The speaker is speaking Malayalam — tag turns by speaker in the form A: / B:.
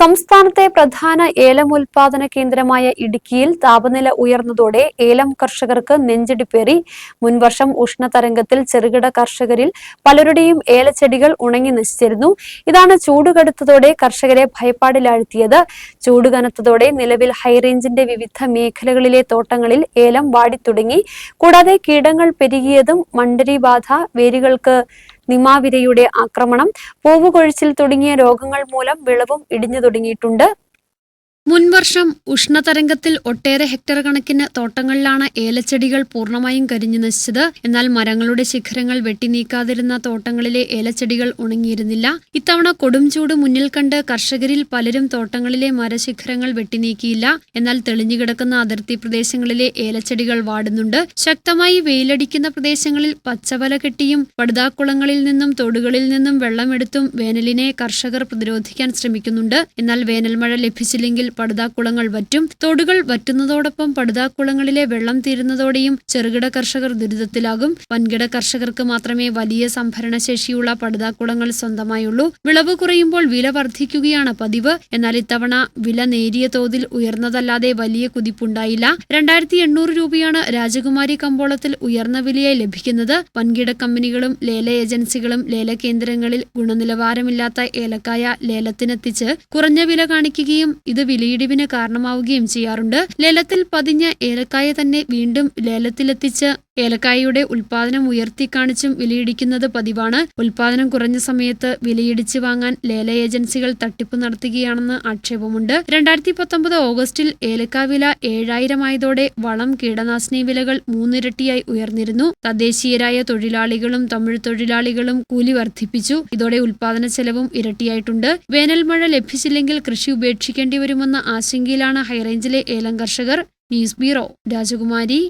A: സംസ്ഥാനത്തെ പ്രധാന ഏലം ഉൽപാദന കേന്ദ്രമായ ഇടുക്കിയിൽ താപനില ഉയർന്നതോടെ ഏലം കർഷകർക്ക് നെഞ്ചിടിപ്പേറി. മുൻവർഷം ഉഷ്ണതരംഗത്തിൽ ചെറുകിട കർഷകരിൽ പലരുടെയും ഏലച്ചെടികൾ ഉണങ്ങി നശിച്ചിരുന്നു. ഇതാണ് ചൂട് കടുത്തതോടെ കർഷകരെ ഭയപ്പാടിലാഴ്ത്തിയത്. ചൂട് കനത്തതോടെ നിലവിൽ ഹൈറേഞ്ചിന്റെ വിവിധ മേഖലകളിലെ തോട്ടങ്ങളിൽ ഏലം വാടിത്തുടങ്ങി. കൂടാതെ കീടങ്ങൾ പെരുകിയതും മണ്ടരി ബാധ വേരുകൾക്ക് നിമാവിരയുടെ ആക്രമണം പൂവുകൊഴിച്ചിൽ തുടങ്ങിയ രോഗങ്ങൾ മൂലം വിളവും ഇടിഞ്ഞു തുടങ്ങിയിട്ടുണ്ട്. മുൻവർഷം ഉഷ്ണതരംഗത്തിൽ ഒട്ടേറെ ഹെക്ടർ കണക്കിന് തോട്ടങ്ങളിലാണ് ഏലച്ചെടികൾ പൂർണമായും കരിഞ്ഞു നശിച്ചത്. എന്നാൽ മരങ്ങളുടെ ശിഖരങ്ങൾ വെട്ടിനീക്കാതിരുന്ന തോട്ടങ്ങളിലെ ഏലച്ചെടികൾ ഉണങ്ങിയിരുന്നില്ല. ഇത്തവണ കൊടും ചൂട് മുന്നിൽ കണ്ട് കർഷകരിൽ പലരും തോട്ടങ്ങളിലെ മരശിഖരങ്ങൾ വെട്ടിനീക്കിയില്ല എന്നാൽ തെളിഞ്ഞുകിടക്കുന്ന അതിർത്തി പ്രദേശങ്ങളിലെ ഏലച്ചെടികൾ വാടുന്നുണ്ട്. ശക്തമായി വെയിലടിക്കുന്ന പ്രദേശങ്ങളിൽ പച്ചവല കെട്ടിയും പടുതാക്കുളങ്ങളിൽ നിന്നും തോടുകളിൽ നിന്നും വെള്ളമെടുത്തും വേനലിനെ കർഷകർ പ്രതിരോധിക്കാൻ ശ്രമിക്കുന്നുണ്ട്. എന്നാൽ വേനൽമഴ ലഭിച്ചില്ലെങ്കിൽ ലഭിച്ചില്ലെങ്കിൽ പടുതാക്കുളങ്ങൾ വറ്റും. തോടുകൾ വറ്റുന്നതോടൊപ്പം പടുതാക്കുളങ്ങളിലെ വെള്ളം തീരുന്നതോടെയും ചെറുകിട കർഷകർ ദുരിതത്തിലാകും. വൻകിട കർഷകർക്ക് മാത്രമേ വലിയ സംഭരണശേഷിയുള്ള പടുതാക്കുളങ്ങൾ സ്വന്തമായുള്ളൂ. വിളവ് കുറയുമ്പോൾ വില വർദ്ധിക്കുകയാണ് പതിവ്. എന്നാൽ ഇത്തവണ വില നേരിയ തോതിൽ ഉയർന്നതല്ലാതെ വലിയ കുതിപ്പുണ്ടായില്ല. രണ്ടായിരത്തി എണ്ണൂറ് രൂപയാണ് രാജകുമാരി കമ്പോളത്തിൽ ഉയർന്ന വിലയായി ലഭിക്കുന്നത്. വൻകിട കമ്പനികളും ലേല ഏജൻസികളും ലേല കേന്ദ്രങ്ങളിൽ ഗുണനിലവാരമില്ലാത്ത ഏലക്കായ ലേലത്തിനെത്തിച്ച് കുറഞ്ഞ വില കാണിക്കുകയും ഇത് വിലയിടിവിന് കാരണമാവുകയും ചെയ്യാറുണ്ട്. ലേലത്തിൽ പതിഞ്ഞ ഏലക്കായ തന്നെ വീണ്ടും ലേലത്തിലെത്തിച്ച് ഏലക്കായയുടെ ഉൽപാദനം ഉയർത്തിക്കാണിച്ചും വിലയിടിക്കുന്നത് പതിവാണ്. ഉൽപാദനം കുറഞ്ഞ സമയത്ത് വിലയിടിച്ച് വാങ്ങാൻ ലേല ഏജൻസികൾ തട്ടിപ്പ് നടത്തുകയാണെന്ന് ആക്ഷേപമുണ്ട്. രണ്ടായിരത്തി പത്തൊമ്പത് ഓഗസ്റ്റിൽ ഏലക്ക വില ഏഴായിരമായതോടെ വളം കീടനാശിനി വിലകൾ മൂന്നിരട്ടിയായി ഉയർന്നിരുന്നു. തദ്ദേശീയരായ തൊഴിലാളികളും തമിഴ് തൊഴിലാളികളും കൂലി വർദ്ധിപ്പിച്ചു. ഇതോടെ ഉൽപാദന ചെലവും ഇരട്ടിയായിട്ടുണ്ട്. വേനൽ മഴ ലഭിച്ചില്ലെങ്കിൽ കൃഷി ഉപേക്ഷിക്കേണ്ടി വരുമെന്ന ആശങ്കയിലാണ് ഹൈറേഞ്ചിലെ ഏലം കർഷകർ. ന്യൂസ് ബ്യൂറോ രാജകുമാരി.